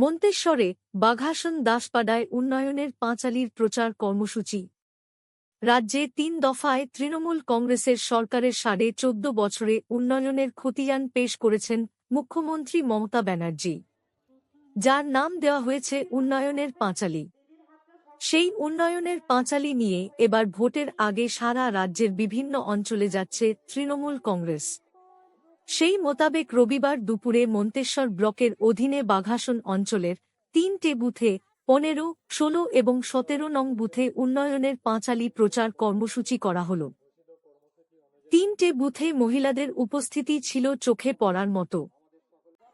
মন্তেশ্বরে বাঘাসন দাসপাড়ায় উন্নয়নের পাঁচালির প্রচার কর্মসূচি। রাজ্যে তিন দফায় তৃণমূল কংগ্রেসের সরকারের সাড়ে চোদ্দ বছরে উন্নয়নের খতিয়ান পেশ করেছেন মুখ্যমন্ত্রী মমতা ব্যানার্জি। যার নাম দেওয়া হয়েছে উন্নয়নের পাঁচালী। সেই উন্নয়নের পাঁচালী নিয়ে এবার ভোটের আগে সারা রাজ্যের বিভিন্ন অঞ্চলে যাচ্ছে তৃণমূল কংগ্রেস। সেই মোতাবেক রবিবার দুপুরে মন্তেশ্বর ব্লকের অধীনে বাঘাসন অঞ্চলের তিনটে বুথে পনেরো, ষোলো এবং সতেরো নং বুথে উন্নয়নের পাঁচালি প্রচার কর্মসূচি করা হল। তিনটে বুথে মহিলাদের উপস্থিতি ছিল চোখে পড়ার মতো।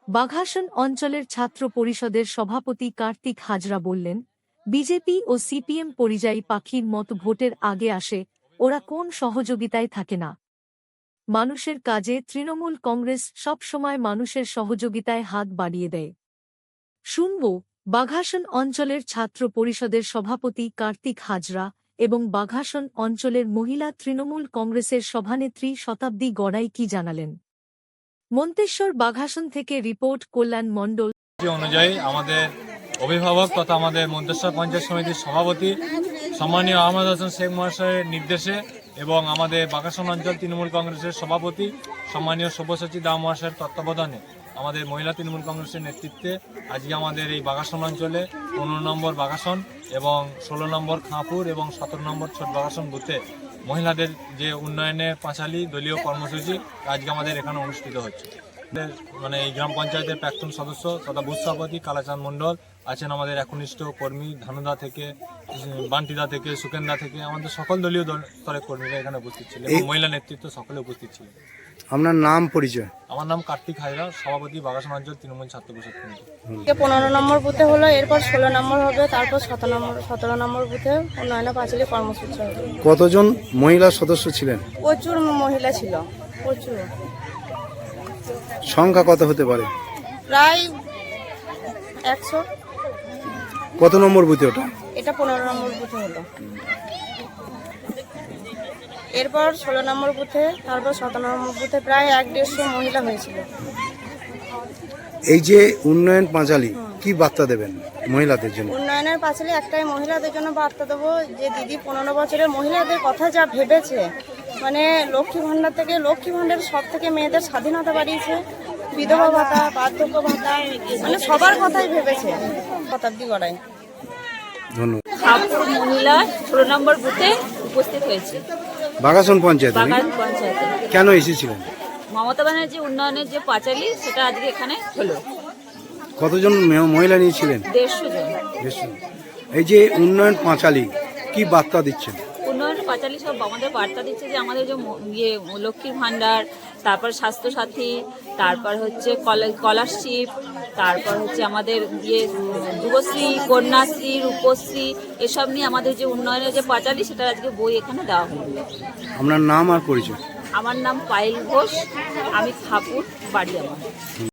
বাঘাসন অঞ্চলের ছাত্র পরিষদের সভাপতি কার্তিক হাজরা বললেন, বিজেপি ও সিপিএম পরিযায়ী পাখির মতো ভোটের আগে আসে, ওরা কোন সহযোগিতায় থাকে না। মানুষের কাজে তৃণমূল কংগ্রেস সবসময় মানুষের সহযোগিতায় হাত বাড়িয়ে দেয়। শুনব বাঘাসন অঞ্চলের ছাত্র পরিষদের সভাপতি কার্তিক হাজরা এবং বাঘাসন অঞ্চলের মহিলা তৃণমূল কংগ্রেসের সভানেত্রী শতাব্দী গড়াই কি জানালেন। মন্তেশ্বর বাঘাসন থেকে রিপোর্ট, কল্যাণ মণ্ডল। অনুযায়ী আমাদের অভিভাবক তথা আমাদের মন্তেশ্বর পঞ্চায়েত সমিতির সভাপতি সম্মানীয় আহমদ হোসেন শেখ মহাশয়ের নির্দেশে এবং আমাদের বাঘাসন অঞ্চল তৃণমূল কংগ্রেসের সভাপতি সম্মানীয় সব্যসাচী দা মহাশয়ের তত্ত্বাবধানে আমাদের মহিলা তৃণমূল কংগ্রেসের নেতৃত্বে আজকে আমাদের এই বাগাসন অঞ্চলে পনেরো নম্বর বাগাসন এবং ষোলো নম্বর খাঁপুর এবং সতেরো নম্বর ছোট বাগাসন বুথে মহিলাদের যে উন্নয়নে পাঁচালী দলীয় কর্মসূচি আজকে আমাদের এখানে অনুষ্ঠিত হচ্ছে। মানে এই গ্রাম পঞ্চায়েতের প্রাক্তন সদস্য তথা বুথ সভাপতি কালাচাঁদ মণ্ডল আছেন আমাদের একনিষ্ঠ কর্মী ধানুদা থেকে বান্টিদা থেকে সুকেন্দা থেকে আমাদের সকল দলীয় দল- স্তরের কর্মীরা এখানে উপস্থিত ছিলেন এবং মহিলা নেতৃত্ব সকলে উপস্থিত ছিলেন। আপনার নাম পরিচয়? আমার নাম কার্তিক হাজরা সভাপতি বাগাসন অঞ্চল তৃণমূল ছাত্র পরিষদ কমিটি। পনেরো নম্বর বুথে হলো এরপর ষোলো নম্বর হবে তারপর সতেরো নম্বর সতেরো নম্বর বুথে উন্নয়ন পাঁচালী কর্মসূচি হবে। কতজন মহিলা সদস্য ছিলেন? প্রচুর মহিলা ছিল। প্রচুর। সংখ্যা কত হতে পারে? প্রায় একশো। কত নম্বর বুথে ওটা? এটা পনেরো নম্বর বুথে হলো। এরপর ষোলো নম্বর বুথে তারপর সতেরো নম্বর বুথে প্রায় এক দেড়শো মহিলা হয়েছিল। এই যে উন্নয়ন পাঁচালী কি বার্তা দেবেন মহিলাদের জন্য? উন্নয়নের পাঁচালী একটাই মহিলাদের জন্য বার্তা দেবো যে দিদি পনেরো বছরের মহিলাদের কথা যা ভেবেছে মানে লক্ষ্মী ভাণ্ডার থেকে লক্ষ্মী ভাণ্ডার সব থেকে মেয়েদের স্বাধীনতা বাড়িয়েছে। বিধবা ভাতা বার্ধক্য ভাতা মানে সবার কথাই ভেবেছে। শতাব্দী গড়াই। ধন্যবাদ। মহিলা ষোলো নম্বর বুথে উপস্থিত হয়েছে। বাগাসন পঞ্চায়েত পঞ্চায়েতে। কেন এসেছিলেন? মমতা ব্যানার্জি উন্নয়নের যে পাঁচালী সেটা আজকে এখানে হলো। কতজন মহিলা নিয়েছিলেন দেড়শো জন। এই যে উন্নয়ন পাঁচালী কি বার্তা দিচ্ছেন? পাঁচালী সব আমাদের বার্তা দিচ্ছে যে আমাদের যে ইয়ে লক্ষ্মীর ভাণ্ডার তারপর স্বাস্থ্যসাথী তারপর হচ্ছে স্কলারশিপ তারপর হচ্ছে আমাদের ইয়ে যুবশ্রী কন্যাশ্রী রূপশ্রী এসব নিয়ে আমাদের যে উন্নয়নের যে পাঁচালী সেটা আজকে বই এখানে দেওয়া হলো। আপনার নাম আর পরিচয়? আমার নাম পায়েল ঘোষ আমি খাপুর বাড়ি আমার